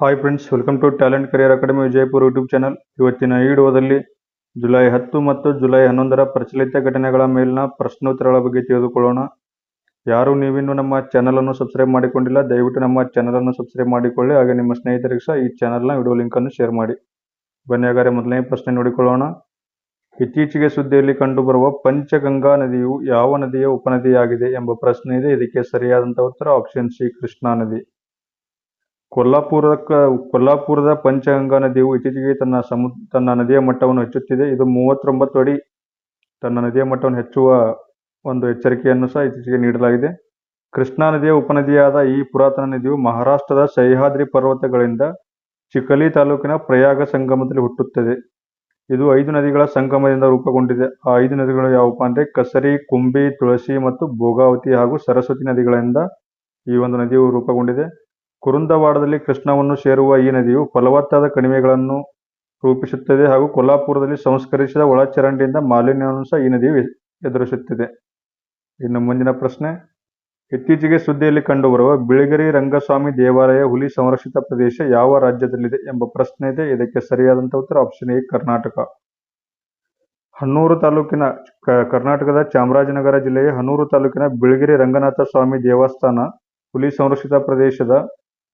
Hi friends welcome to talent career academy Vijayapura YouTube channel ಇವತ್ತಿನ ವಿಡಿಯೋದಲ್ಲಿ July ಹತ್ತು ಮತ್ತು ಜುಲೈ ಹನ್ನೊಂದರ ಪ್ರಚಲಿತ ಘಟನೆಗಳ ಮೇಲಿನ ಪ್ರಶ್ನೋತ್ತರಗಳ ಬಗ್ಗೆ ತಿಳಿದುಕೊಳ್ಳೋಣ. ಯಾರು ನೀವಿನ್ನೂ ನಮ್ಮ ಚಾನಲನ್ನು ಸಬ್ಸ್ಕ್ರೈಬ್ ಮಾಡಿಕೊಂಡಿಲ್ಲ, ದಯವಿಟ್ಟು ನಮ್ಮ ಚಾನಲನ್ನು ಸಬ್ಸ್ಕ್ರೈಬ್ ಮಾಡಿಕೊಳ್ಳಿ. ಹಾಗೆ ನಿಮ್ಮ ಸ್ನೇಹಿತರಿಗೆ ಸಹ ಈ ಚಾನಲ್ನ ವಿಡಿಯೋ ಲಿಂಕನ್ನು ಶೇರ್ ಮಾಡಿ. ಬನ್ನಿ ಹಾಗಾದರೆ ಮೊದಲನೇ ಪ್ರಶ್ನೆ ನೋಡಿಕೊಳ್ಳೋಣ. ಇತ್ತೀಚೆಗೆ ಸುದ್ದಿಯಲ್ಲಿ ಕಂಡುಬರುವ ಪಂಚಗಂಗಾ ನದಿಯು ಯಾವ ನದಿಯ ಉಪನದಿಯಾಗಿದೆ ಎಂಬ ಪ್ರಶ್ನೆ ಇದೆ. ಇದಕ್ಕೆ ಸರಿಯಾದಂಥ ಉತ್ತರ ಆಪ್ಷನ್ ಸಿ ಕೃಷ್ಣಾ ನದಿ. ಕೊಲ್ಲಾಪುರದ ಕೊಲ್ಲಾಪುರದ ಪಂಚಗಂಗಾ ನದಿಯು ಇತ್ತೀಚೆಗೆ ತನ್ನ ಸಮು ತನ್ನ ನದಿಯ ಮಟ್ಟವನ್ನು ಹೆಚ್ಚುತ್ತಿದೆ. ಇದು ಮೂವತ್ತೊಂಬತ್ತು ಅಡಿ ತನ್ನ ನದಿಯ ಮಟ್ಟವನ್ನು ಹೆಚ್ಚುವ ಒಂದು ಎಚ್ಚರಿಕೆಯನ್ನು ಸಹ ಇತ್ತೀಚೆಗೆ ನೀಡಲಾಗಿದೆ. ಕೃಷ್ಣಾ ನದಿಯ ಉಪನದಿಯಾದ ಈ ಪುರಾತನ ನದಿಯು ಮಹಾರಾಷ್ಟ್ರದ ಸಹ್ಯಾದ್ರಿ ಪರ್ವತಗಳಿಂದ ಚಿಕಲಿ ತಾಲೂಕಿನ ಪ್ರಯಾಗ ಸಂಗಮದಲ್ಲಿ ಹುಟ್ಟುತ್ತದೆ. ಇದು ಐದು ನದಿಗಳ ಸಂಗಮದಿಂದ ರೂಪುಗೊಂಡಿದೆ. ಆ ಐದು ನದಿಗಳು ಯಾವುವು ಅಂದ್ರೆ ಕಸರಿ, ಕುಂಬಿ, ತುಳಸಿ ಮತ್ತು ಭೋಗಾವತಿ ಹಾಗೂ ಸರಸ್ವತಿ ನದಿಗಳಿಂದ ಈ ಒಂದು ನದಿಯು ರೂಪುಗೊಂಡಿದೆ. ಕುರುಂದವಾಡದಲ್ಲಿ ಕೃಷ್ಣವನ್ನು ಸೇರುವ ಈ ನದಿಯು ಫಲವತ್ತಾದ ಕಣಿವೆಗಳನ್ನು ರೂಪಿಸುತ್ತದೆ ಹಾಗೂ ಕೊಲ್ಲಾಪುರದಲ್ಲಿ ಸಂಸ್ಕರಿಸಿದ ಒಳಚರಂಡಿಯಿಂದ ಮಾಲಿನ್ಯವನ್ನು ಸಹ ಈ ನದಿಯು ಎದುರಿಸುತ್ತಿದೆ. ಇನ್ನು ಮುಂದಿನ ಪ್ರಶ್ನೆ, ಇತ್ತೀಚೆಗೆ ಸುದ್ದಿಯಲ್ಲಿ ಕಂಡುಬರುವ ಬಿಳಿಗಿರಿ ರಂಗಸ್ವಾಮಿ ದೇವಾಲಯ ಹುಲಿ ಸಂರಕ್ಷಿತ ಪ್ರದೇಶ ಯಾವ ರಾಜ್ಯದಲ್ಲಿದೆ ಎಂಬ ಪ್ರಶ್ನೆ ಇದೆ. ಇದಕ್ಕೆ ಸರಿಯಾದಂತಹ ಉತ್ತರ ಆಪ್ಷನ್ ಎ, ಕರ್ನಾಟಕ. ಹನ್ನೂರು ತಾಲೂಕಿನ ಕರ್ನಾಟಕದ ಚಾಮರಾಜನಗರ ಜಿಲ್ಲೆಯ ಹನ್ನೂರು ತಾಲೂಕಿನ ಬಿಳಿಗಿರಿ ರಂಗನಾಥ ಸ್ವಾಮಿ ದೇವಸ್ಥಾನ ಹುಲಿ ಸಂರಕ್ಷಿತ ಪ್ರದೇಶದ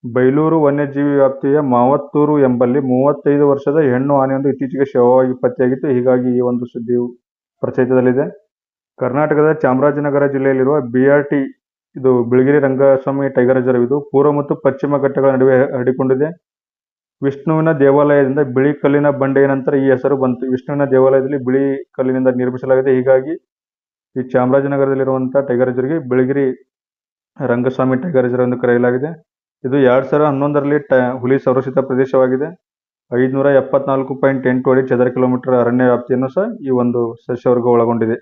ಬೈಲೂರು ವನ್ಯಜೀವಿ ವ್ಯಾಪ್ತಿಯ ಮಾವತ್ತೂರು ಎಂಬಲ್ಲಿ ಮೂವತ್ತೈದು ವರ್ಷದ ಹೆಣ್ಣು ಆನೆಯೊಂದು ಇತ್ತೀಚೆಗೆ ಶವವಾಗಿ ಪತ್ತೆಯಾಗಿತ್ತು. ಹೀಗಾಗಿ ಈ ಒಂದು ಸುದ್ದಿಯು ಪ್ರಚಲಿತದಲ್ಲಿದೆ. ಕರ್ನಾಟಕದ ಚಾಮರಾಜನಗರ ಜಿಲ್ಲೆಯಲ್ಲಿರುವ ಬಿಆರ್ಟಿ ಇದು ಬಿಳಿಗಿರಿ ರಂಗಸ್ವಾಮಿ ಟೈಗರ್ ರಿಸರ್ವ್ ಇದು ಪೂರ್ವ ಮತ್ತು ಪಶ್ಚಿಮ ಘಟ್ಟಗಳ ನಡುವೆ ಹರಡಿಕೊಂಡಿದೆ. ವಿಷ್ಣುವಿನ ದೇವಾಲಯದಿಂದ ಬಿಳಿ ಕಲ್ಲಿನ ಬಂಡೆಯ ನಂತರ ಈ ಹೆಸರು ಬಂತು. ವಿಷ್ಣುವಿನ ದೇವಾಲಯದಲ್ಲಿ ಬಿಳಿ ಕಲ್ಲಿನಿಂದ ನಿರ್ಮಿಸಲಾಗಿದೆ. ಹೀಗಾಗಿ ಈ ಚಾಮರಾಜನಗರದಲ್ಲಿರುವಂತಹ ಟೈಗರ್ ರಿಸರ್ವ್ಗೆ ಬಿಳಿಗಿರಿ ರಂಗಸ್ವಾಮಿ ಟೈಗರ್ ರಿಸರ್ವ್ ಎಂದು ಕರೆಯಲಾಗಿದೆ. ಇದು ಎರಡು ಸಾವಿರದ ಹನ್ನೊಂದರಲ್ಲಿ ಟ, ಹುಲಿ ಸಂರಕ್ಷಿತ ಪ್ರದೇಶವಾಗಿದೆ. ಐದುನೂರ ಎಪ್ಪತ್ನಾಲ್ಕು ಪಾಯಿಂಟ್ ಎಂಟು ಅಡಿ ಚದರ ಕಿಲೋಮೀಟರ್ ಅರಣ್ಯ ವ್ಯಾಪ್ತಿಯನ್ನು ಸಹ ಈ ಒಂದು ಸಸ್ಯವರ್ಗ ಒಳಗೊಂಡಿದೆ.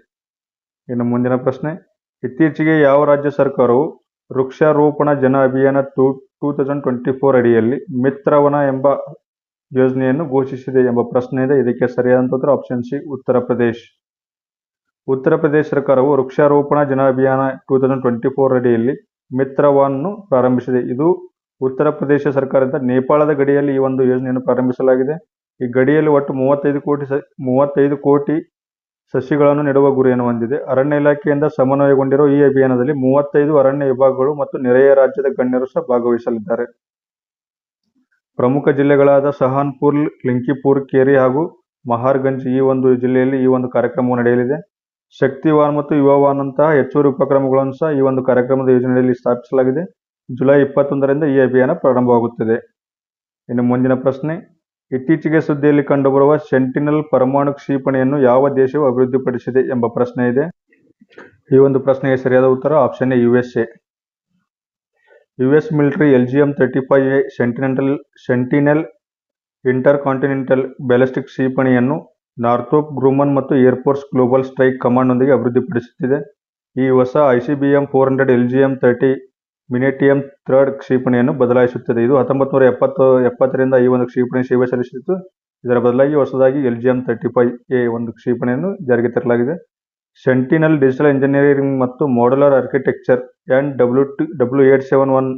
ಇನ್ನು ಮುಂದಿನ ಪ್ರಶ್ನೆ, ಇತ್ತೀಚೆಗೆ ಯಾವ ರಾಜ್ಯ ಸರ್ಕಾರವು ವೃಕ್ಷಾರೋಪಣ ಜನ ಅಭಿಯಾನ two two thousand twenty four ಅಡಿಯಲ್ಲಿ ಮಿತ್ರವನ ಎಂಬ ಯೋಜನೆಯನ್ನು ಘೋಷಿಸಿದೆ ಎಂಬ ಪ್ರಶ್ನೆ ಇದೆ. ಇದಕ್ಕೆ ಉತ್ತರ ಆಪ್ಷನ್ ಸಿ, ಉತ್ತರ ಪ್ರದೇಶ್. ಉತ್ತರ ಪ್ರದೇಶ ಸರ್ಕಾರವು ವೃಕ್ಷಾರೋಪಣ ಜನ ಅಭಿಯಾನ ಟೂ ತೌಸಂಡ್ ಟ್ವೆಂಟಿ ಫೋರ್ ಅಡಿಯಲ್ಲಿ ಮಿತ್ರವನ್ನು ಪ್ರಾರಂಭಿಸಿದೆ. ಇದು ಉತ್ತರ ಪ್ರದೇಶ ಸರ್ಕಾರದಿಂದ ನೇಪಾಳದ ಗಡಿಯಲ್ಲಿ ಈ ಒಂದು ಯೋಜನೆಯನ್ನು ಪ್ರಾರಂಭಿಸಲಾಗಿದೆ. ಈ ಗಡಿಯಲ್ಲಿ ಒಟ್ಟು ಮೂವತ್ತೈದು ಕೋಟಿ ಸ, ಮೂವತ್ತೈದು ಕೋಟಿ ಸಸಿಗಳನ್ನು ನೆಡುವ ಗುರಿಯನ್ನು ಹೊಂದಿದೆ. ಅರಣ್ಯ ಇಲಾಖೆಯಿಂದ ಸಮನ್ವಯಗೊಂಡಿರುವ ಈ ಅಭಿಯಾನದಲ್ಲಿ ಮೂವತ್ತೈದು ಅರಣ್ಯ ವಿಭಾಗಗಳು ಮತ್ತು ನೆರೆಯ ರಾಜ್ಯದ ಗಣ್ಯರು ಸಹ ಭಾಗವಹಿಸಲಿದ್ದಾರೆ. ಪ್ರಮುಖ ಜಿಲ್ಲೆಗಳಾದ ಸಹಾನ್ಪುರ್, ಲಿಂಕಿಪುರ್, ಕೇರಿ ಹಾಗೂ ಮಹಾರ್ಗಂಜ್ ಈ ಒಂದು ಜಿಲ್ಲೆಯಲ್ಲಿ ಈ ಒಂದು ಕಾರ್ಯಕ್ರಮವು ನಡೆಯಲಿದೆ. ಶಕ್ತಿವಾನ್ ಮತ್ತು ಯುವವಾನ್ ಅಂತಹ ಹೆಚ್ಚುವರಿ ಉಪಕ್ರಮಗಳನ್ನು ಸಹ ಈ ಒಂದು ಕಾರ್ಯಕ್ರಮದ ಯೋಜನೆಯಲ್ಲಿ ಸ್ಥಾಪಿಸಲಾಗಿದೆ. ಜುಲೈ ಇಪ್ಪತ್ತೊಂದರಿಂದ ಈ ಅಭಿಯಾನ ಪ್ರಾರಂಭವಾಗುತ್ತದೆ. ಇನ್ನು ಮುಂದಿನ ಪ್ರಶ್ನೆ, ಇತ್ತೀಚೆಗೆ ಸುದ್ದಿಯಲ್ಲಿ ಕಂಡುಬರುವ ಸೆಂಟಿನಲ್ ಪರಮಾಣು ಕ್ಷಿಪಣಿಯನ್ನು ಯಾವ ದೇಶವು ಅಭಿವೃದ್ಧಿಪಡಿಸಿದೆ ಎಂಬ ಪ್ರಶ್ನೆ ಇದೆ. ಈ ಒಂದು ಪ್ರಶ್ನೆಗೆ ಸರಿಯಾದ ಉತ್ತರ option A U S A U S military L G M thirty five A ಸೆಂಟಿನೆಂಟಲ್, Sentinel intercontinental ballistic ಕ್ಷಿಪಣಿಯನ್ನು ನಾರ್ಥೋಪ್ ಗ್ರೂಮನ್ ಮತ್ತು ಏರ್ಫೋರ್ಸ್ ಗ್ಲೋಬಲ್ ಸ್ಟ್ರೈಕ್ ಕಮಾಂಡ್ನೊಂದಿಗೆ ಅಭಿವೃದ್ಧಿಪಡಿಸುತ್ತಿದೆ. ಈ ಹೊಸ ICBM four hundred L G M thirty Minuteman third ಕ್ಷಿಪಣಿಯನ್ನು ಬದಲಾಯಿಸುತ್ತದೆ. ಇದು ಹತ್ತೊಂಬತ್ತು ನೂರ ಎಪ್ಪತ್ತು, ಎಪ್ಪತ್ತರಿಂದ ಈ ಒಂದು ಕ್ಷಿಪಣಿ ಸೇವೆ ಸಲ್ಲಿಸಿತ್ತು. ಇದರ ಬದಲಾಗಿ ಹೊಸದಾಗಿ L G M thirty five A ಒಂದು ಕ್ಷಿಪಣಿಯನ್ನು ಜಾರಿಗೆ ತರಲಾಗಿದೆ. ಸೆಂಟಿನಲ್ ಡಿಜಿಟಲ್ ಇಂಜಿನಿಯರಿಂಗ್ ಮತ್ತು modular architecture T W eight seven one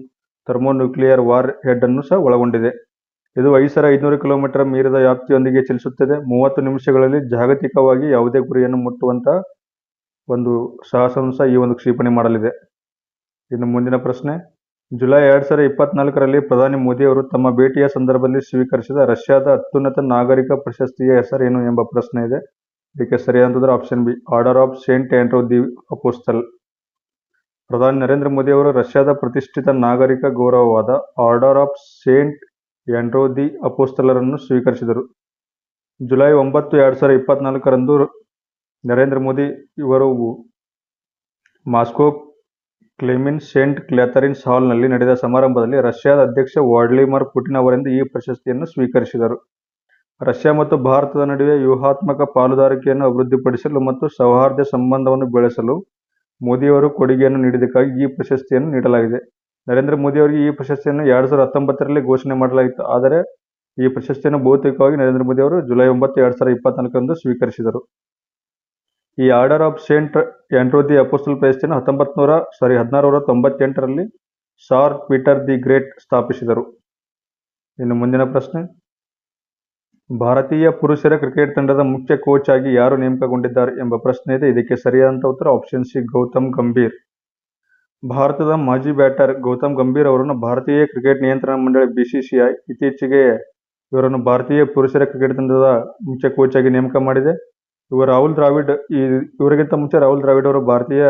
thermonuclear warhead ಅನ್ನು ಸಹ ಒಳಗೊಂಡಿದೆ. ಇದು ಐದು ಸಾವಿರ ಐದುನೂರು ಕಿಲೋಮೀಟರ್ ಮೀರಿದ ವ್ಯಾಪ್ತಿಯೊಂದಿಗೆ ಚಲಿಸುತ್ತದೆ. ಮೂವತ್ತು ನಿಮಿಷಗಳಲ್ಲಿ ಜಾಗತಿಕವಾಗಿ ಯಾವುದೇ ಗುರಿಯನ್ನು ಮುಟ್ಟುವಂತಹ ಒಂದು ಸಾಹಸವನ್ನು ಸಹ ಈ ಒಂದು ಕ್ಷಿಪಣಿ ಮಾಡಲಿದೆ. ಇನ್ನು ಮುಂದಿನ ಪ್ರಶ್ನೆ. ಜುಲೈ ಎರಡ್ ಸಾವಿರದ ಇಪ್ಪತ್ನಾಲ್ಕರಲ್ಲಿ ಪ್ರಧಾನಿ ಮೋದಿ ಅವರು ತಮ್ಮ ಭೇಟಿಯ ಸಂದರ್ಭದಲ್ಲಿ ಸ್ವೀಕರಿಸಿದ ರಷ್ಯಾದ ಅತ್ಯುನ್ನತ ನಾಗರಿಕ ಪ್ರಶಸ್ತಿಯ ಹೆಸರೇನು ಎಂಬ ಪ್ರಶ್ನೆ ಇದೆ. ಇದಕ್ಕೆ ಸರಿಯಾದಂತಂದ್ರೆ option B, order of Saint Andrew the apostle. ಪ್ರಧಾನಿ ನರೇಂದ್ರ ಮೋದಿ ಅವರು ರಷ್ಯಾದ ಪ್ರತಿಷ್ಠಿತ ನಾಗರಿಕ ಗೌರವವಾದ order of Saint Andrew the ಅಪೋಸ್ತಲರನ್ನು ಸ್ವೀಕರಿಸಿದರು. ಜುಲೈ ಒಂಬತ್ತು, ಎರಡು ಸಾವಿರದ ಇಪ್ಪತ್ನಾಲ್ಕರಂದು ನರೇಂದ್ರ ಮೋದಿ ಇವರು ಮಾಸ್ಕೋ ಕ್ಲೆಮಿನ್ ಸೆಂಟ್ ಕ್ಲಾಥರಿನ್ಸ್ ಹಾಲ್ನಲ್ಲಿ ನಡೆದ ಸಮಾರಂಭದಲ್ಲಿ ರಷ್ಯಾದ ಅಧ್ಯಕ್ಷ ವ್ಲಾಡಿಮಿರ್ ಪುಟಿನ್ ಅವರಿಂದ ಈ ಪ್ರಶಸ್ತಿಯನ್ನು ಸ್ವೀಕರಿಸಿದರು. ರಷ್ಯಾ ಮತ್ತು ಭಾರತದ ನಡುವೆ ವ್ಯೂಹಾತ್ಮಕ ಪಾಲುದಾರಿಕೆಯನ್ನು ಅಭಿವೃದ್ಧಿಪಡಿಸಲು ಮತ್ತು ಸೌಹಾರ್ದ ಸಂಬಂಧವನ್ನು ಬೆಳೆಸಲು ಮೋದಿಯವರು ಕೊಡುಗೆಯನ್ನು ನೀಡಿದ್ದಕ್ಕಾಗಿ ಈ ಪ್ರಶಸ್ತಿಯನ್ನು ನೀಡಲಾಗಿದೆ. ನರೇಂದ್ರ ಮೋದಿ ಅವರಿಗೆ ಈ ಪ್ರಶಸ್ತಿಯನ್ನು ಎರಡ್ ಸಾವಿರದ ಹತ್ತೊಂಬತ್ತರಲ್ಲಿ ಘೋಷಣೆ ಮಾಡಲಾಗಿತ್ತು. ಆದರೆ ಈ ಪ್ರಶಸ್ತಿಯನ್ನು ಭೌತಿಕವಾಗಿ ನರೇಂದ್ರ ಮೋದಿ ಅವರು ಜುಲೈ ಒಂಬತ್ತು, ಎರಡ್ ಸಾವಿರದ ಇಪ್ಪತ್ನಾಲ್ಕರಂದು ಸ್ವೀಕರಿಸಿದರು. ಈ order of Saint Andrew the Apostle ಪ್ರಶಸ್ತಿಯನ್ನು ಹತ್ತೊಂಬತ್ನೂರ, ಸಾರಿ ಹದಿನಾರು ನೂರ ತೊಂಬತ್ತೆಂಟರಲ್ಲಿ ಸಾರ್ ಪೀಟರ್ ದಿ ಗ್ರೇಟ್ ಸ್ಥಾಪಿಸಿದರು. ಇನ್ನು ಮುಂದಿನ ಪ್ರಶ್ನೆ. ಭಾರತೀಯ ಪುರುಷರ ಕ್ರಿಕೆಟ್ ತಂಡದ ಮುಖ್ಯ ಕೋಚ್ ಆಗಿ ಯಾರು ನೇಮಕಗೊಂಡಿದ್ದಾರೆ ಎಂಬ ಪ್ರಶ್ನೆ ಇದೆ. ಇದಕ್ಕೆ ಸರಿಯಾದಂಥ ಉತ್ತರ ಆಪ್ಷನ್ ಸಿ ಗೌತಮ್ ಗಂಭೀರ್. ಭಾರತದ ಮಾಜಿ ಬ್ಯಾಟರ್ ಗೌತಮ್ ಗಂಭೀರ್ ಅವರನ್ನು ಭಾರತೀಯ ಕ್ರಿಕೆಟ್ ನಿಯಂತ್ರಣ ಮಂಡಳಿ ಬಿಸಿಸಿಐ ಇತ್ತೀಚೆಗೆ ಇವರನ್ನು ಭಾರತೀಯ ಪುರುಷರ ಕ್ರಿಕೆಟ್ ತಂಡದ ಮುಖ್ಯ ಕೋಚ್ ಆಗಿ ನೇಮಕ ಮಾಡಿದೆ. ಇವರು ರಾಹುಲ್ ದ್ರಾವಿಡ್, ಈ ಇವರಿಗಿಂತ ಮುಂಚೆ ರಾಹುಲ್ ದ್ರಾವಿಡ್ ಅವರು ಭಾರತೀಯ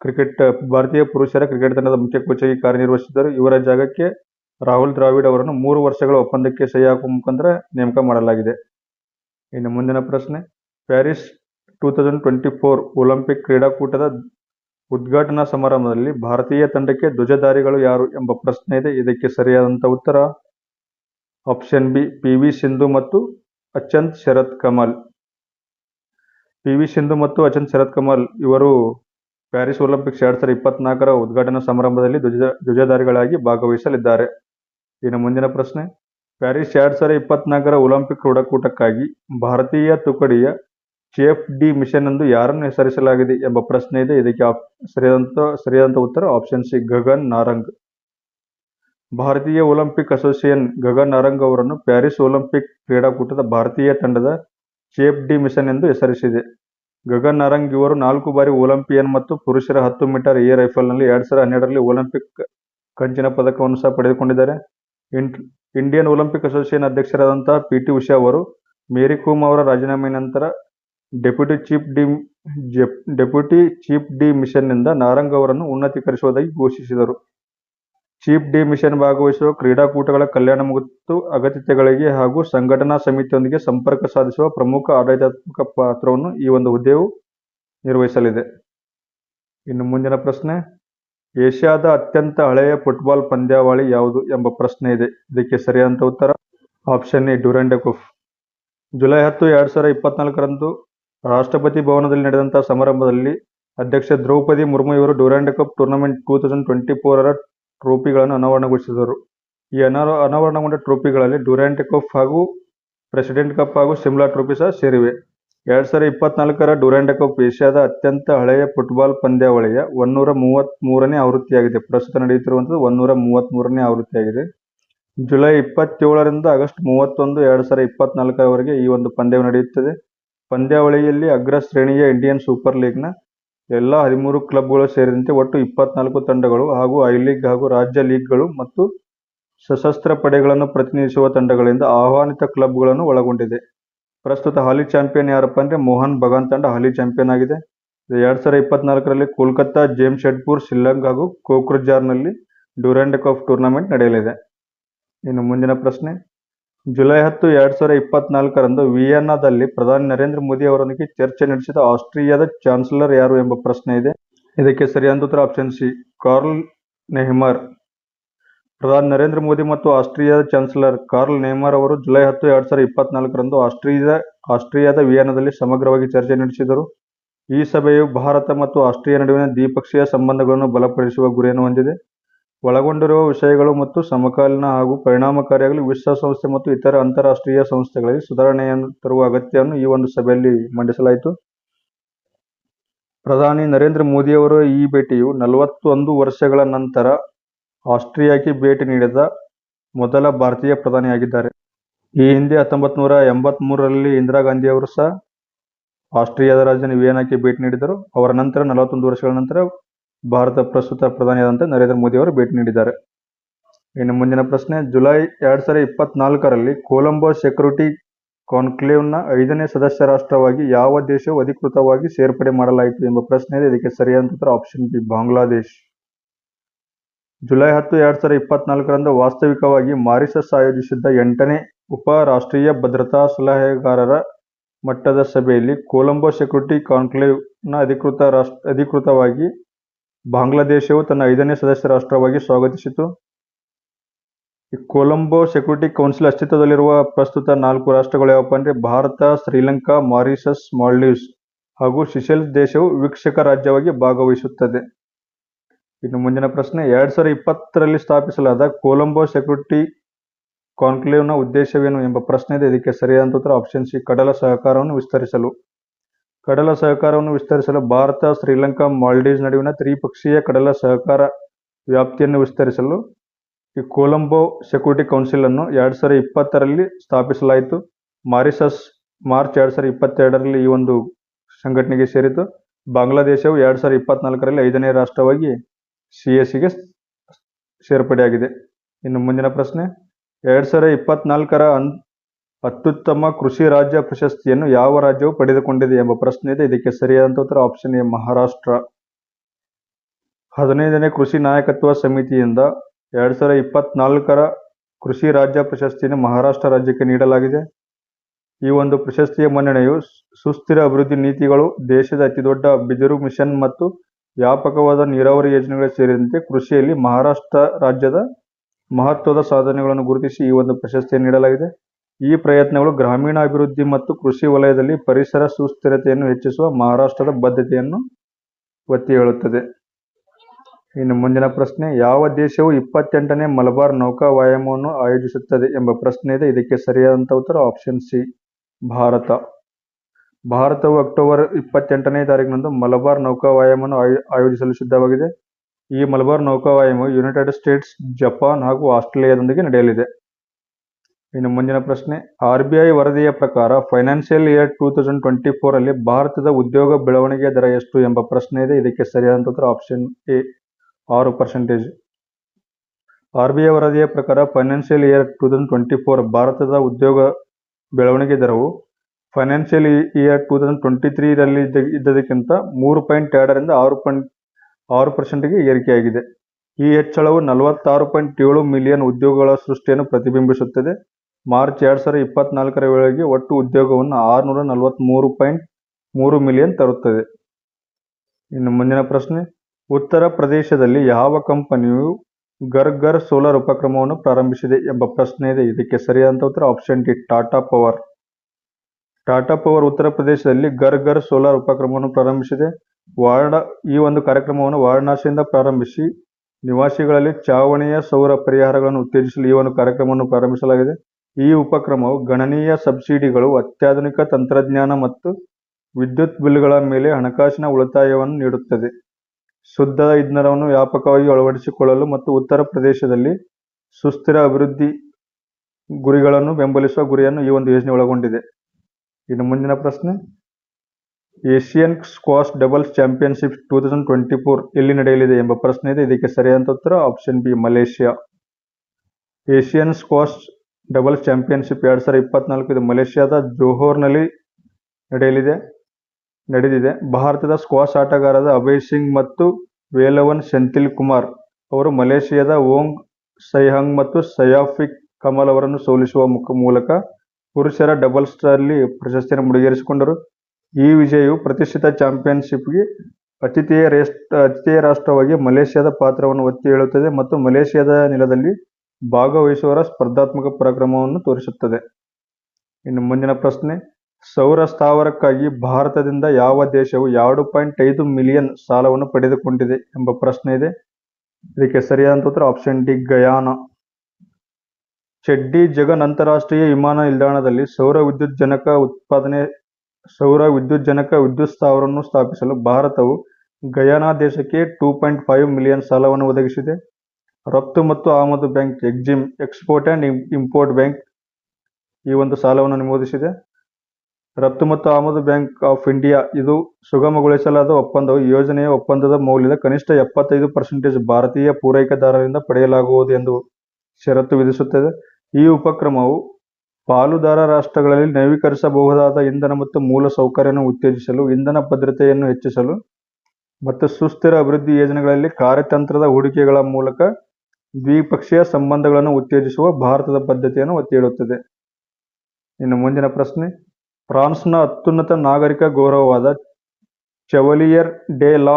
ಕ್ರಿಕೆಟ್, ಭಾರತೀಯ ಪುರುಷರ ಕ್ರಿಕೆಟ್ ತಂಡದ ಮುಖ್ಯ ಕೋಚ್ ಆಗಿ ಕಾರ್ಯನಿರ್ವಹಿಸಿದ್ದರು. ಇವರ ಜಾಗಕ್ಕೆ ರಾಹುಲ್ ದ್ರಾವಿಡ್ ಅವರನ್ನು ಮೂರು ವರ್ಷಗಳ ಒಪ್ಪಂದಕ್ಕೆ ಸಹಿ ಹಾಕುವ ಮುಖಾಂತರ ನೇಮಕ ಮಾಡಲಾಗಿದೆ. ಇನ್ನು ಮುಂದಿನ ಪ್ರಶ್ನೆ, Paris two thousand twenty four Olympic ಕ್ರೀಡಾಕೂಟದ ಉದ್ಘಾಟನಾ ಸಮಾರಂಭದಲ್ಲಿ ಭಾರತೀಯ ತಂಡಕ್ಕೆ ಧ್ವಜಧಾರಿಗಳು ಯಾರು ಎಂಬ ಪ್ರಶ್ನೆ ಇದೆ. ಇದಕ್ಕೆ ಸರಿಯಾದಂಥ ಉತ್ತರ option B P V Sindhu ಮತ್ತು ಅಚಂತ್ ಶರತ್ ಕಮಲ್. ಪಿ ವಿ ಸಿಂಧು ಮತ್ತು ಅಚಂತ್ ಶರತ್ ಕಮಲ್ ಇವರು ಪ್ಯಾರಿಸ್ ಒಲಿಂಪಿಕ್ಸ್ ಎರಡ್ ಸಾವಿರದ ಇಪ್ಪತ್ನಾಲ್ಕರ ಉದ್ಘಾಟನಾ ಸಮಾರಂಭದಲ್ಲಿ ಧ್ವಜ ಧ್ವಜಧಾರಿಗಳಾಗಿ ಭಾಗವಹಿಸಲಿದ್ದಾರೆ. ಇನ್ನು ಮುಂದಿನ ಪ್ರಶ್ನೆ, ಪ್ಯಾರಿಸ್ ಎರಡ್ ಸಾವಿರದ ಇಪ್ಪತ್ನಾಲ್ಕರ ಒಲಿಂಪಿಕ್ ಕ್ರೀಡಾಕೂಟಕ್ಕಾಗಿ ಭಾರತೀಯ ತುಕಡಿಯ ಡಿ ಮಿಷನ್ ಎಂದು ಯಾರನ್ನು ಹೆಸರಿಸಲಾಗಿದೆ ಎಂಬ ಪ್ರಶ್ನೆ ಇದೆ. ಇದಕ್ಕೆ ಸರಿಯಾದಂತ ಸರಿಯಾದಂತ ಉತ್ತರ ಆಪ್ಷನ್ ಸಿ ಗಗನ್ ನಾರಂಗ್. ಭಾರತೀಯ ಒಲಿಂಪಿಕ್ ಅಸೋಸಿಯೇಷನ್ ಗಗನ್ ನಾರಂಗ್ ಅವರನ್ನು ಪ್ಯಾರಿಸ್ ಒಲಿಂಪಿಕ್ ಕ್ರೀಡಾಕೂಟದ ಭಾರತೀಯ ತಂಡದ ಚೇಫ್ ಡಿ ಮಿಷನ್ ಎಂದು ಹೆಸರಿಸಿದೆ. ಗಗನ್ ನಾರಂಗ್ ಇವರು ನಾಲ್ಕು ಬಾರಿ ಒಲಿಂಪಿಯನ್ ಮತ್ತು ಪುರುಷರ ಹತ್ತು ಮೀಟರ್ ಏರ್ ರೈಫಲ್ನಲ್ಲಿ ಎರಡ್ ಸಾವಿರದ ಹನ್ನೆರಡರಲ್ಲಿ ಒಲಿಂಪಿಕ್ ಕಂಚಿನ ಪದಕವನ್ನು ಸಹ ಪಡೆದುಕೊಂಡಿದ್ದಾರೆ. ಇಂಡಿಯನ್ ಒಲಿಂಪಿಕ್ ಅಸೋಸಿಯೇಷನ್ ಅಧ್ಯಕ್ಷರಾದಂತಹ ಪಿ ಟಿ ಉಷಾ ಅವರು ಮೇರಿ ಕೋಮ್ ಅವರ ರಾಜೀನಾಮೆ ನಂತರ ಡೆಪ್ಯೂಟಿ ಚೀಫ್ ಡಿ ಮಿಷನ್ನಿಂದ ನಾರಂಗ್ ಅವರನ್ನು ಉನ್ನತೀಕರಿಸುವುದಾಗಿ ಘೋಷಿಸಿದರು. ಚೀಫ್ ಡಿ ಮಿಷನ್ ಭಾಗವಹಿಸುವ ಕ್ರೀಡಾಕೂಟಗಳ ಕಲ್ಯಾಣ ಮತ್ತು ಅಗತ್ಯತೆಗಳಿಗೆ ಹಾಗೂ ಸಂಘಟನಾ ಸಮಿತಿಯೊಂದಿಗೆ ಸಂಪರ್ಕ ಸಾಧಿಸುವ ಪ್ರಮುಖ ಆಡಳಿತಾತ್ಮಕ ಪಾತ್ರವನ್ನು ಈ ಒಂದು ಹುದ್ದೆಯು ನಿರ್ವಹಿಸಲಿದೆ. ಇನ್ನು ಮುಂದಿನ ಪ್ರಶ್ನೆ, ಏಷ್ಯಾದ ಅತ್ಯಂತ ಹಳೆಯ ಫುಟ್ಬಾಲ್ ಪಂದ್ಯಾವಳಿ ಯಾವುದು ಎಂಬ ಪ್ರಶ್ನೆ ಇದೆ. ಇದಕ್ಕೆ ಸರಿಯಾದ ಉತ್ತರ ಆಪ್ಷನ್ ಎ ಡ್ಯೂರೆಂಡೆಕುಫ್ ಜುಲೈ ಹತ್ತು, ಎರಡು ಸಾವಿರದ ಇಪ್ಪತ್ನಾಲ್ಕರಂದು ರಾಷ್ಟ್ರಪತಿ ಭವನದಲ್ಲಿ ನಡೆದಂತಹ ಸಮಾರಂಭದಲ್ಲಿ ಅಧ್ಯಕ್ಷ ದ್ರೌಪದಿ ಮುರ್ಮು ಇವರು Durand Cup tournament two thousand twenty ಫೋರರ ಟ್ರೋಫಿಗಳನ್ನು ಅನಾವರಣಗೊಳಿಸಿದರು. ಈ ಅನಾ ಅನಾವರಣಗೊಂಡ ಟ್ರೋಫಿಗಳಲ್ಲಿ ಡ್ಯೂರಾಂಡ್ ಕಪ್ ಹಾಗೂ ಪ್ರೆಸಿಡೆಂಟ್ ಕಪ್ ಹಾಗೂ ಸಿಮ್ಲಾ ಟ್ರೋಫಿ ಸಹ ಸೇರಿವೆ. ಎರಡ್ ಸಾವಿರದ ಇಪ್ಪತ್ನಾಲ್ಕರ ಡ್ಯೂರಾಂಡ್ ಕಪ್ ಏಷ್ಯಾದ ಅತ್ಯಂತ ಹಳೆಯ ಫುಟ್ಬಾಲ್ ಪಂದ್ಯಾವಳಿಯ ಒನ್ನೂರ ಮೂವತ್ತ್ ಮೂರನೇ ಆವೃತ್ತಿಯಾಗಿದೆ. ಪ್ರಸ್ತುತ ನಡೆಯುತ್ತಿರುವಂಥದ್ದು ಒನ್ನೂರ ಮೂವತ್ತ್ ಮೂರನೇ ಆವೃತ್ತಿಯಾಗಿದೆ. ಜುಲೈ ಇಪ್ಪತ್ತೇಳರಿಂದ ಆಗಸ್ಟ್ ಮೂವತ್ತೊಂದು, ಎರಡ್ ಸಾವಿರದ ಇಪ್ಪತ್ನಾಲ್ಕರವರೆಗೆ ಈ ಒಂದು ಪಂದ್ಯವು ನಡೆಯುತ್ತದೆ. ಪಂದ್ಯಾವಳಿಯಲ್ಲಿ ಅಗ್ರ ಶ್ರೇಣಿಯ ಇಂಡಿಯನ್ ಸೂಪರ್ ಲೀಗ್ನ ಎಲ್ಲ ಹದಿಮೂರು ಕ್ಲಬ್ಗಳು ಸೇರಿದಂತೆ ಒಟ್ಟು ಇಪ್ಪತ್ನಾಲ್ಕು ತಂಡಗಳು ಹಾಗೂ ಐ ಲೀಗ್ ಹಾಗೂ ರಾಜ್ಯ ಲೀಗ್ಗಳು ಮತ್ತು ಸಶಸ್ತ್ರ ಪಡೆಗಳನ್ನು ಪ್ರತಿನಿಧಿಸುವ ತಂಡಗಳಿಂದ ಆಹ್ವಾನಿತ ಕ್ಲಬ್ಗಳನ್ನು ಒಳಗೊಂಡಿದೆ. ಪ್ರಸ್ತುತ ಹಾಲಿ ಚಾಂಪಿಯನ್ ಯಾರಪ್ಪ ಅಂದ್ರೆ ಮೋಹನ್ ಬಗಾನ್ ತಂಡ ಹಾಲಿ ಚಾಂಪಿಯನ್ ಆಗಿದೆ. ಎರಡ್ ಸಾವಿರದ ಇಪ್ಪತ್ನಾಲ್ಕರಲ್ಲಿ ಕೋಲ್ಕತ್ತಾ ಜೇಮ್ಶೆಡ್ಪುರ್ ಶಿಲ್ಲಾಂಗ್ ಹಾಗೂ ಕೋಕ್ರಜಾರ್ನಲ್ಲಿ ಡ್ಯೂರಾಂಡ್ ಕಪ್ ಟೂರ್ನಮೆಂಟ್ ನಡೆಯಲಿದೆ. ಇನ್ನು ಮುಂದಿನ ಪ್ರಶ್ನೆ. ಜುಲೈ ಹತ್ತು, ಎರಡ್ ಸಾವಿರದ ಇಪ್ಪತ್ನಾಲ್ಕರಂದು ವಿಯೆನ್ನಾದಲ್ಲಿ ಪ್ರಧಾನಿ ನರೇಂದ್ರ ಮೋದಿ ಅವರೊಂದಿಗೆ ಚರ್ಚೆ ನಡೆಸಿದ ಆಸ್ಟ್ರಿಯಾದ ಚಾನ್ಸಲರ್ ಯಾರು ಎಂಬ ಪ್ರಶ್ನೆ ಇದೆ. ಇದಕ್ಕೆ ಸರಿಯಾದ ಉತ್ತರ ಆಪ್ಷನ್ ಸಿ, ಕಾರ್ಲ್ ನೆಹ್ಮರ್. ಪ್ರಧಾನಿ ನರೇಂದ್ರ ಮೋದಿ ಮತ್ತು ಆಸ್ಟ್ರಿಯಾದ ಚಾನ್ಸಲರ್ ಕಾರ್ಲ್ ನೆಹಮರ್ ಅವರು ಜುಲೈ ಹತ್ತು, ಎರಡ್ ಸಾವಿರದ ಇಪ್ಪತ್ನಾಲ್ಕರಂದು ಆಸ್ಟ್ರಿಯಾದ ಆಸ್ಟ್ರಿಯಾದ ವಿಯೆನ್ನಾದಲ್ಲಿ ಸಮಗ್ರವಾಗಿ ಚರ್ಚೆ ನಡೆಸಿದರು. ಈ ಸಭೆಯು ಭಾರತ ಮತ್ತು ಆಸ್ಟ್ರಿಯಾ ನಡುವಿನ ದ್ವಿಪಕ್ಷೀಯ ಸಂಬಂಧಗಳನ್ನು ಬಲಪಡಿಸುವ ಗುರಿಯನ್ನು ಹೊಂದಿದೆ. ಒಳಗೊಂಡಿರುವ ವಿಷಯಗಳು ಮತ್ತು ಸಮಕಾಲೀನ ಹಾಗೂ ಪರಿಣಾಮಕಾರಿಯಾಗಲು ವಿಶ್ವಸಂಸ್ಥೆ ಮತ್ತು ಇತರ ಅಂತಾರಾಷ್ಟ್ರೀಯ ಸಂಸ್ಥೆಗಳಲ್ಲಿ ಸುಧಾರಣೆಯನ್ನು ತರುವ ಅಗತ್ಯವನ್ನು ಈ ಒಂದು ಸಭೆಯಲ್ಲಿ ಮಂಡಿಸಲಾಯಿತು. ಪ್ರಧಾನಿ ನರೇಂದ್ರ ಮೋದಿಯವರ ಈ ಭೇಟಿಯು ನಲವತ್ತೊಂದು ವರ್ಷಗಳ ನಂತರ ಆಸ್ಟ್ರಿಯಾಕ್ಕೆ ಭೇಟಿ ನೀಡಿದ ಮೊದಲ ಭಾರತೀಯ ಪ್ರಧಾನಿಯಾಗಿದ್ದಾರೆ. ಈ ಹಿಂದೆ ಹತ್ತೊಂಬತ್ತು ನೂರ ಎಂಬತ್ತ್ ಮೂರರಲ್ಲಿ ಇಂದಿರಾ ಗಾಂಧಿ ಅವರು ಸಹ ಆಸ್ಟ್ರಿಯಾದ ರಾಜಧಾನಿ ವಿಯೆನ್ನಾಕ್ಕೆ ಭೇಟಿ ನೀಡಿದರು. ಅವರ ನಂತರ ನಲವತ್ತೊಂದು ವರ್ಷಗಳ ನಂತರ ಭಾರತ ಪ್ರಸ್ತುತ ಪ್ರಧಾನಿಯಾದಂಥ ನರೇಂದ್ರ ಮೋದಿ ಅವರು ಭೇಟಿ ನೀಡಿದ್ದಾರೆ. ಇನ್ನು ಮುಂದಿನ ಪ್ರಶ್ನೆ, ಜುಲೈ ಎರಡ್ ಸಾವಿರದ ಇಪ್ಪತ್ನಾಲ್ಕರಲ್ಲಿ ಕೊಲಂಬೋ ಸೆಕ್ಯೂರಿಟಿ ಕಾನ್ಕ್ಲೇವ್ನ ಐದನೇ ಸದಸ್ಯ ರಾಷ್ಟ್ರವಾಗಿ ಯಾವ ದೇಶವು ಅಧಿಕೃತವಾಗಿ ಸೇರ್ಪಡೆ ಮಾಡಲಾಯಿತು ಎಂಬ ಪ್ರಶ್ನೆ ಇದೆ. ಇದಕ್ಕೆ ಸರಿಯಾದ ಉತ್ತರ ಆಪ್ಷನ್ ಬಿ, ಬಾಂಗ್ಲಾದೇಶ್. ಜುಲೈ ಹತ್ತು ಎರಡ್ ಸಾವಿರದ ಇಪ್ಪತ್ನಾಲ್ಕರಂದು ವಾಸ್ತವಿಕವಾಗಿ ಮಾರಿಸಸ್ ಆಯೋಜಿಸಿದ್ದ ಎಂಟನೇ ಉಪ ರಾಷ್ಟ್ರೀಯ ಭದ್ರತಾ ಸಲಹೆಗಾರರ ಮಟ್ಟದ ಸಭೆಯಲ್ಲಿ ಕೊಲಂಬೋ ಸೆಕ್ಯೂರಿಟಿ ಕಾನ್ಕ್ಲೇವ್ನ ಅಧಿಕೃತ ರಾಷ್ಟ್ರ, ಅಧಿಕೃತವಾಗಿ ಬಾಂಗ್ಲಾದೇಶವು ತನ್ನ ಐದನೇ ಸದಸ್ಯ ರಾಷ್ಟ್ರವಾಗಿ ಸ್ವಾಗತಿಸಿತು. ಕೊಲಂಬೋ ಸೆಕ್ಯೂರಿಟಿ ಕೌನ್ಸಿಲ್ ಅಸ್ತಿತ್ವದಲ್ಲಿರುವ ಪ್ರಸ್ತುತ ನಾಲ್ಕು ರಾಷ್ಟ್ರಗಳು ಯಾವಪ್ಪ ಅಂದರೆ ಭಾರತ, ಶ್ರೀಲಂಕಾ, ಮಾರಿಷಸ್, ಮಾಲ್ಡೀವ್ಸ್ ಹಾಗೂ ಸಿಶೆಲ್ಸ್ ದೇಶವು ವೀಕ್ಷಕ ರಾಜ್ಯವಾಗಿ ಭಾಗವಹಿಸುತ್ತದೆ. ಇನ್ನು ಮುಂದಿನ ಪ್ರಶ್ನೆ, ಎರಡು ಸಾವಿರದ ಇಪ್ಪತ್ತರಲ್ಲಿ ಸ್ಥಾಪಿಸಲಾದ ಕೊಲಂಬೋ ಸೆಕ್ಯೂರಿಟಿ ಕಾನ್ಕ್ಲೇವ್ನ ಉದ್ದೇಶವೇನು ಎಂಬ ಪ್ರಶ್ನೆ ಇದೆ. ಇದಕ್ಕೆ ಸರಿಯಾದ ಉತ್ತರ ಆಪ್ಷನ್ ಸಿ, ಕಡಲ ಸಹಕಾರವನ್ನು ವಿಸ್ತರಿಸಲು. ಕಡಲ ಸಹಕಾರವನ್ನು ವಿಸ್ತರಿಸಲು ಭಾರತ, ಶ್ರೀಲಂಕಾ, ಮಾಲ್ಡೀವ್ಸ್ ನಡುವಿನ ತ್ರಿಪಕ್ಷೀಯ ಕಡಲ ಸಹಕಾರ ವ್ಯಾಪ್ತಿಯನ್ನು ವಿಸ್ತರಿಸಲು ಈ ಕೊಲಂಬೋ ಸೆಕ್ಯೂರಿಟಿ ಕೌನ್ಸಿಲ್ ಅನ್ನು ಎರಡು ಸಾವಿರದ ಇಪ್ಪತ್ತರಲ್ಲಿ ಸ್ಥಾಪಿಸಲಾಯಿತು. ಮಾರಿಸಸ್ ಮಾರ್ಚ್ ಎರಡು ಸಾವಿರದ ಇಪ್ಪತ್ತೆರಡರಲ್ಲಿ ಈ ಒಂದು ಸಂಘಟನೆಗೆ ಸೇರಿತು. ಬಾಂಗ್ಲಾದೇಶವು ಎರಡು ಸಾವಿರದ ಇಪ್ಪತ್ನಾಲ್ಕರಲ್ಲಿ ಐದನೇ ರಾಷ್ಟ್ರವಾಗಿ ಸಿ ಎಸ್ಗೆ ಸೇರ್ಪಡೆಯಾಗಿದೆ. ಇನ್ನು ಮುಂದಿನ ಪ್ರಶ್ನೆ, ಎರಡು ಸಾವಿರದ ಇಪ್ಪತ್ನಾಲ್ಕರ ಅನ್ ಅತ್ಯುತ್ತಮ ಕೃಷಿ ರಾಜ್ಯ ಪ್ರಶಸ್ತಿಯನ್ನು ಯಾವ ರಾಜ್ಯವು ಪಡೆದುಕೊಂಡಿದೆ ಎಂಬ ಪ್ರಶ್ನೆ ಇದೆ. ಇದಕ್ಕೆ ಸರಿಯಾದಂತ ಉತ್ತರ ಆಪ್ಷನ್ ಎ, ಮಹಾರಾಷ್ಟ್ರ. ಹದಿನೈದನೇ ಕೃಷಿ ನಾಯಕತ್ವ ಸಮಿತಿಯಿಂದ ಎರಡ್ ಸಾವಿರದ ಇಪ್ಪತ್ನಾಲ್ಕರ ಕೃಷಿ ರಾಜ್ಯ ಪ್ರಶಸ್ತಿಯನ್ನು ಮಹಾರಾಷ್ಟ್ರ ರಾಜ್ಯಕ್ಕೆ ನೀಡಲಾಗಿದೆ. ಈ ಒಂದು ಪ್ರಶಸ್ತಿಯ ಮನ್ನಣೆಯು ಸುಸ್ಥಿರ ಅಭಿವೃದ್ಧಿ ನೀತಿಗಳು, ದೇಶದ ಅತಿದೊಡ್ಡ ಬಿದಿರು ಮಿಷನ್ ಮತ್ತು ವ್ಯಾಪಕವಾದ ನೀರಾವರಿ ಯೋಜನೆಗಳು ಸೇರಿದಂತೆ ಕೃಷಿಯಲ್ಲಿ ಮಹಾರಾಷ್ಟ್ರ ರಾಜ್ಯದ ಮಹತ್ವದ ಸಾಧನೆಗಳನ್ನು ಗುರುತಿಸಿ ಈ ಒಂದು ಪ್ರಶಸ್ತಿಯನ್ನು ನೀಡಲಾಗಿದೆ. ಈ ಪ್ರಯತ್ನಗಳು ಗ್ರಾಮೀಣಾಭಿವೃದ್ಧಿ ಮತ್ತು ಕೃಷಿ ವಲಯದಲ್ಲಿ ಪರಿಸರ ಸುಸ್ಥಿರತೆಯನ್ನು ಹೆಚ್ಚಿಸುವ ಮಹಾರಾಷ್ಟ್ರದ ಬದ್ಧತೆಯನ್ನು ಒತ್ತಿ ಹೇಳುತ್ತದೆ. ಇನ್ನು ಮುಂದಿನ ಪ್ರಶ್ನೆ, ಯಾವ ದೇಶವು ಇಪ್ಪತ್ತೆಂಟನೇ ಮಲಬಾರ್ ನೌಕಾ ವ್ಯಾಯಾಮವನ್ನು ಆಯೋಜಿಸುತ್ತದೆ ಎಂಬ ಪ್ರಶ್ನೆ ಇದೆ. ಇದಕ್ಕೆ ಸರಿಯಾದಂಥ ಉತ್ತರ ಆಪ್ಷನ್ ಸಿ ಭಾರತ. ಭಾರತವು ಅಕ್ಟೋಬರ್ ಇಪ್ಪತ್ತೆಂಟನೇ ತಾರೀಕಿನಂದು ಮಲಬಾರ್ ನೌಕಾ ವ್ಯಾಯಾಮವನ್ನು ಆಯೋ- ಆಯೋಜಿಸಲು ಸಿದ್ಧವಾಗಿದೆ. ಈ ಮಲಬಾರ್ ನೌಕಾ ವ್ಯಾಯಾಮವು ಯುನೈಟೆಡ್ ಸ್ಟೇಟ್ಸ್, ಜಪಾನ್ ಹಾಗೂ ಆಸ್ಟ್ರೇಲಿಯಾದೊಂದಿಗೆ ನಡೆಯಲಿದೆ. ಇನ್ನು ಮುಂದಿನ ಪ್ರಶ್ನೆ, ಆರ್ ಬಿ ಐ ವರದಿಯ ಪ್ರಕಾರ financial year two thousand twenty four ಅಲ್ಲಿ ಭಾರತದ ಉದ್ಯೋಗ ಬೆಳವಣಿಗೆ ದರ ಎಷ್ಟು ಎಂಬ ಪ್ರಶ್ನೆ ಇದೆ. ಇದಕ್ಕೆ ಸರಿಯಾದ ಉತ್ತರ ಆಪ್ಷನ್ ಎ, ಆರು ಪರ್ಸೆಂಟೇಜ್ ಆರ್ ಬಿ ಐ ವರದಿಯ ಪ್ರಕಾರ financial year two thousand twenty four ಭಾರತದ ಉದ್ಯೋಗ ಬೆಳವಣಿಗೆ ದರವು financial year two thousand twenty ತ್ರೀರಲ್ಲಿ ಇದ್ದದಕ್ಕಿಂತ ಮೂರು ಪಾಯಿಂಟ್ ಎರಡರಿಂದ ಆರು ಪಾಯಿಂಟ್, ಆರು ಪರ್ಸೆಂಟ್ಗೆ ಏರಿಕೆಯಾಗಿದೆ. ಈ ಹೆಚ್ಚಳವು ನಲವತ್ತಾರು ಪಾಯಿಂಟ್ ಏಳು ಮಿಲಿಯನ್ ಉದ್ಯೋಗಗಳ ಸೃಷ್ಟಿಯನ್ನು ಪ್ರತಿಬಿಂಬಿಸುತ್ತದೆ. ಮಾರ್ಚ್ ಎರಡ್ ಸಾವಿರದ ಇಪ್ಪತ್ನಾಲ್ಕರ ವೇಳೆಗೆ ಒಟ್ಟು ಉದ್ಯೋಗವನ್ನು ಆರುನೂರ ನಲವತ್ತ್ಮೂರು ಪಾಯಿಂಟ್ ಮೂರು ಮಿಲಿಯನ್ ತರುತ್ತದೆ. ಇನ್ನು ಮುಂದಿನ ಪ್ರಶ್ನೆ, ಉತ್ತರ ಪ್ರದೇಶದಲ್ಲಿ ಯಾವ ಕಂಪನಿಯು ಗರ್ಗರ್ ಗರ್ ಸೋಲಾರ್ ಉಪಕ್ರಮವನ್ನು ಪ್ರಾರಂಭಿಸಿದೆ ಎಂಬ ಪ್ರಶ್ನೆ ಇದೆ. ಇದಕ್ಕೆ ಸರಿಯಾದಂತ ಉತ್ತರ option D, Tata power. Tata power ಉತ್ತರ ಪ್ರದೇಶದಲ್ಲಿ ಗರ್ಗರ್ ಗರ್ ಸೋಲಾರ್ ಉಪಕ್ರಮವನ್ನು ಪ್ರಾರಂಭಿಸಿದೆ. ವಾರಣ, ಈ ಒಂದು ಕಾರ್ಯಕ್ರಮವನ್ನು ವಾರಣಾಸಿಯಿಂದ ಪ್ರಾರಂಭಿಸಿ ನಿವಾಸಿಗಳಲ್ಲಿ ಚಾವಣಿಯ ಸೌರ ಪರಿಹಾರಗಳನ್ನು ಉತ್ತೇಜಿಸಲು ಈ ಒಂದು ಕಾರ್ಯಕ್ರಮವನ್ನು ಪ್ರಾರಂಭಿಸಲಾಗಿದೆ. ಈ ಉಪಕ್ರಮವು ಗಣನೀಯ ಸಬ್ಸಿಡಿಗಳು, ಅತ್ಯಾಧುನಿಕ ತಂತ್ರಜ್ಞಾನ ಮತ್ತು ವಿದ್ಯುತ್ ಬಿಲ್ಗಳ ಮೇಲೆ ಹಣಕಾಸಿನ ಉಳಿತಾಯವನ್ನು ನೀಡುತ್ತದೆ. ಶುದ್ಧ ಇಂಧನವನ್ನು ವ್ಯಾಪಕವಾಗಿ ಅಳವಡಿಸಿಕೊಳ್ಳಲು ಮತ್ತು ಉತ್ತರ ಪ್ರದೇಶದಲ್ಲಿ ಸುಸ್ಥಿರ ಅಭಿವೃದ್ಧಿ ಗುರಿಗಳನ್ನು ಬೆಂಬಲಿಸುವ ಗುರಿಯನ್ನು ಈ ಒಂದು ಯೋಜನೆ ಒಳಗೊಂಡಿದೆ. ಇನ್ನು ಮುಂದಿನ ಪ್ರಶ್ನೆ. Asian squash doubles championship two thousand twenty four ಎಲ್ಲಿ ನಡೆಯಲಿದೆ ಎಂಬ ಪ್ರಶ್ನೆ ಇದೆ. ಇದಕ್ಕೆ ಸರಿಯಾದ ಉತ್ತರ option B Malaysia. Asian squash doubles championship ಎರಡ್ ಸಾವಿರದ ಇಪ್ಪತ್ನಾಲ್ಕು ಇದು ಮಲೇಷ್ಯಾದ ಜೋಹೋರ್ನಲ್ಲಿ ನಡೆಯಲಿದೆ, ನಡೆದಿದೆ. ಭಾರತದ ಸ್ಕ್ವಾಶ್ ಆಟಗಾರರಾದ ಅಭಯ್ ಸಿಂಗ್ ಮತ್ತು ವೇಲವನ್ ಸೆಂಥಿಲ್ ಕುಮಾರ್ ಅವರು ಮಲೇಷಿಯಾದ ಓಂಗ್ ಸೈಹಂಗ್ ಮತ್ತು ಸಯಾಫಿಕ್ ಕಮಲ್ ಅವರನ್ನು ಸೋಲಿಸುವ ಮುಖ, ಮೂಲಕ ಪುರುಷರ ಡಬಲ್ಸ್ನಲ್ಲಿ ಪ್ರಶಸ್ತಿಯನ್ನು ಮುಡಿಗೇರಿಸಿಕೊಂಡರು. ಈ ವಿಜಯವು ಪ್ರತಿಷ್ಠಿತ ಚಾಂಪಿಯನ್ಶಿಪ್ಗೆ ಅತಿಥೇಯ ರೇಸ್ ಅತಿಥೇಯ ರಾಷ್ಟ್ರವಾಗಿ ಮಲೇಷ್ಯಾದ ಪಾತ್ರವನ್ನು ಒತ್ತಿ ಹೇಳುತ್ತದೆ ಮತ್ತು ಮಲೇಷ್ಯಾದ ನೆಲದಲ್ಲಿ ಭಾಗವಹಿಸುವವರ ಸ್ಪರ್ಧಾತ್ಮಕ ಪರಾಕ್ರಮವನ್ನು ತೋರಿಸುತ್ತದೆ. ಇನ್ನು ಮುಂದಿನ ಪ್ರಶ್ನೆ, ಸೌರ ಸ್ಥಾವರಕ್ಕಾಗಿ ಭಾರತದಿಂದ ಯಾವ ದೇಶವು ಎರಡು ಪಾಯಿಂಟ್ ಐದು ಮಿಲಿಯನ್ ಸಾಲವನ್ನು ಪಡೆದುಕೊಂಡಿದೆ ಎಂಬ ಪ್ರಶ್ನೆ ಇದೆ. ಇದಕ್ಕೆ ಸರಿಯಾದ ಉತ್ತರ option D, Guyana. Cheddi Jagan ಅಂತಾರಾಷ್ಟ್ರೀಯ ವಿಮಾನ ನಿಲ್ದಾಣದಲ್ಲಿ ಸೌರ ವಿದ್ಯುತ್ ಜನಕ ಉತ್ಪಾದನೆ, ಸೌರ ವಿದ್ಯುತ್ ಜನಕ ವಿದ್ಯುತ್ ಸ್ಥಾವರವನ್ನು ಸ್ಥಾಪಿಸಲು ಭಾರತವು ಗಯಾನಾ ದೇಶಕ್ಕೆ ಟೂ ಪಾಯಿಂಟ್ ಫೈವ್ ಮಿಲಿಯನ್ ಸಾಲವನ್ನು ಒದಗಿಸಿದೆ. ರಫ್ತು ಮತ್ತು ಆಮದು bank, EXIM, export and import bank ಈ ಒಂದು ಸಾಲವನ್ನು ಅನುಮೋದಿಸಿದೆ ರಫ್ತು ಮತ್ತು ಆಮದು ಬ್ಯಾಂಕ್ ಆಫ್ ಇಂಡಿಯಾ ಇದು ಸುಗಮಗೊಳಿಸಲಾದ ಒಪ್ಪಂದವು. ಯೋಜನೆಯ ಒಪ್ಪಂದದ ಮೌಲ್ಯದ ಕನಿಷ್ಠ ಎಪ್ಪತ್ತೈದು ಪರ್ಸೆಂಟೇಜ್ ಭಾರತೀಯ ಪೂರೈಕೆದಾರರಿಂದ ಪಡೆಯಲಾಗುವುದು ಎಂದು ಷರತ್ತು ವಿಧಿಸುತ್ತದೆ. ಈ ಉಪಕ್ರಮವು ಪಾಲುದಾರ ರಾಷ್ಟ್ರಗಳಲ್ಲಿ ನವೀಕರಿಸಬಹುದಾದ ಇಂಧನ ಮತ್ತು ಮೂಲ ಸೌಕರ್ಯವನ್ನು ಉತ್ತೇಜಿಸಲು, ಇಂಧನ ಭದ್ರತೆಯನ್ನು ಹೆಚ್ಚಿಸಲು ಮತ್ತು ಸುಸ್ಥಿರ ಅಭಿವೃದ್ಧಿ ಯೋಜನೆಗಳಲ್ಲಿ ಕಾರ್ಯತಂತ್ರದ ಹೂಡಿಕೆಗಳ ಮೂಲಕ ದ್ವಿಪಕ್ಷೀಯ ಸಂಬಂಧಗಳನ್ನು ಉತ್ತೇಜಿಸುವ ಭಾರತದ ಬದ್ಧತೆಯನ್ನು ಒತ್ತಿ ಹೇಳುತ್ತದೆ ಇನ್ನು ಮುಂದಿನ ಪ್ರಶ್ನೆ, ಫ್ರಾನ್ಸ್ನ ಅತ್ಯುನ್ನತ ನಾಗರಿಕ ಗೌರವವಾದ Chevalier de la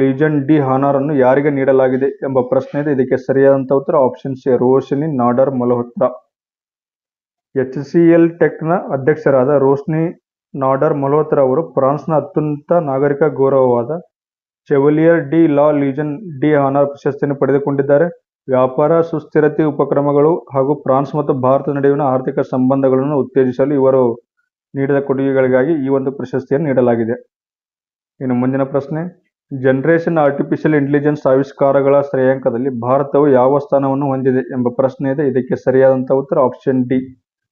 Legion d'Honneur ಅನ್ನು ಯಾರಿಗೆ ನೀಡಲಾಗಿದೆ ಎಂಬ ಪ್ರಶ್ನೆ ಇದೆ ಇದಕ್ಕೆ ಸರಿಯಾದಂಥ ಉತ್ತರ option C Roshni Nadar Malhotra. H C L ಟೆಕ್ನ ಅಧ್ಯಕ್ಷರಾದ ರೋಶ್ನಿ ನಾಡರ್ ಮಲ್ಹೋತ್ರಾ ಅವರು ಫ್ರಾನ್ಸ್ನ ಅತ್ಯುನ್ನತ ನಾಗರಿಕ ಗೌರವವಾದ Chevalier de la Legion d' honneur ಪ್ರಶಸ್ತಿಯನ್ನು ಪಡೆದುಕೊಂಡಿದ್ದಾರೆ. ವ್ಯಾಪಾರ, ಸುಸ್ಥಿರತೆ ಉಪಕ್ರಮಗಳು ಹಾಗೂ ಫ್ರಾನ್ಸ್ ಮತ್ತು ಭಾರತ ನಡುವಿನ ಆರ್ಥಿಕ ಸಂಬಂಧಗಳನ್ನು ಉತ್ತೇಜಿಸಲು ಇವರು ನೀಡಿದ ಕೊಡುಗೆಗಳಿಗಾಗಿ ಈ ಒಂದು ಪ್ರಶಸ್ತಿಯನ್ನು ನೀಡಲಾಗಿದೆ. ಇನ್ನು ಮುಂದಿನ ಪ್ರಶ್ನೆ ಜನರೇಷನ್ ಆರ್ಟಿಫಿಷಿಯಲ್ ಇಂಟೆಲಿಜೆನ್ಸ್ ಆವಿಷ್ಕಾರಗಳ ಶ್ರೇಯಾಂಕದಲ್ಲಿ ಭಾರತವು ಯಾವ ಸ್ಥಾನವನ್ನು ಹೊಂದಿದೆ ಎಂಬ ಪ್ರಶ್ನೆ ಇದೆ. ಇದಕ್ಕೆ ಸರಿಯಾದಂಥ ಉತ್ತರ ಆಪ್ಷನ್ ಡಿ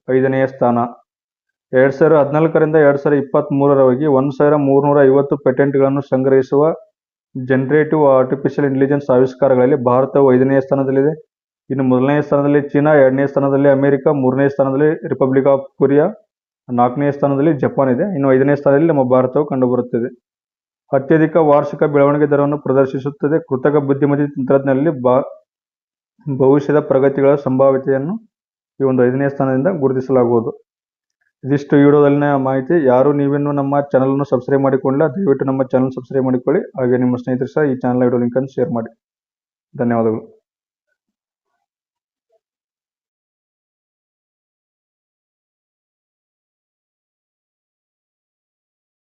ಐದನೆಯ ಸ್ಥಾನ. ಎರಡು ಸಾವಿರ ಹದಿನಾಲ್ಕರಿಂದ ಎರಡು ಸಾವಿರ ಇಪ್ಪತ್ತ್ಮೂರರವರೆಗೆ ಒಂದು ಸಾವಿರ ಮೂರುನೂರ ಐವತ್ತು ಪೇಟೆಂಟ್ಗಳನ್ನು ಸಂಗ್ರಹಿಸುವ ಜನರೇಟಿವ್ ಆರ್ಟಿಫಿಷಿಯಲ್ ಇಂಟೆಲಿಜೆನ್ಸ್ ಆವಿಷ್ಕಾರಗಳಲ್ಲಿ ಭಾರತವು ಐದನೇ ಸ್ಥಾನದಲ್ಲಿದೆ. ಇನ್ನು ಮೊದಲನೇ ಸ್ಥಾನದಲ್ಲಿ ಚೀನಾ, ಎರಡನೇ ಸ್ಥಾನದಲ್ಲಿ ಅಮೆರಿಕ, ಮೂರನೇ ಸ್ಥಾನದಲ್ಲಿ ರಿಪಬ್ಲಿಕ್ ಆಫ್ ಕೊರಿಯಾ ನಾಲ್ಕನೇ ಸ್ಥಾನದಲ್ಲಿ ಜಪಾನ್ ಇದೆ. ಇನ್ನು ಐದನೇ ಸ್ಥಾನದಲ್ಲಿ ನಮ್ಮ ಭಾರತವು ಕಂಡುಬರುತ್ತದೆ. ಅತ್ಯಧಿಕ ವಾರ್ಷಿಕ ಬೆಳವಣಿಗೆ ದರವನ್ನು ಪ್ರದರ್ಶಿಸುತ್ತದೆ. ಕೃತಕ ಬುದ್ಧಿಮತ್ತೆ ತಂತ್ರಜ್ಞಾನದಲ್ಲಿ ಬಾ, ಭವಿಷ್ಯದ ಪ್ರಗತಿಗಳ ಸಂಭಾವ್ಯತೆಯನ್ನು ಈ ಒಂದು ಐದನೇ ಸ್ಥಾನದಿಂದ ಗುರುತಿಸಲಾಗುವುದು. ಇದಿಷ್ಟು ವಿಡಿಯೋದಲ್ಲಿನ ಮಾಹಿತಿ. ಯಾರು ನೀವೇನು ನಮ್ಮ ಚಾನಲನ್ನು ಸಬ್ಸ್ಕ್ರೈಬ್ ಮಾಡಿಕೊಂಡಿಲ್ಲ, ದಯವಿಟ್ಟು ನಮ್ಮ ಚಾನಲ್ ಸಬ್ಸ್ಕ್ರೈಬ್ ಮಾಡಿಕೊಳ್ಳಿ. ಹಾಗೆ ನಿಮ್ಮ ಸ್ನೇಹಿತರು ಸಹ ಈ ಚಾನಲ್ ವಿಡಿಯೋ ಲಿಂಕನ್ನು ಶೇರ್ ಮಾಡಿ. ಧನ್ಯವಾದಗಳು.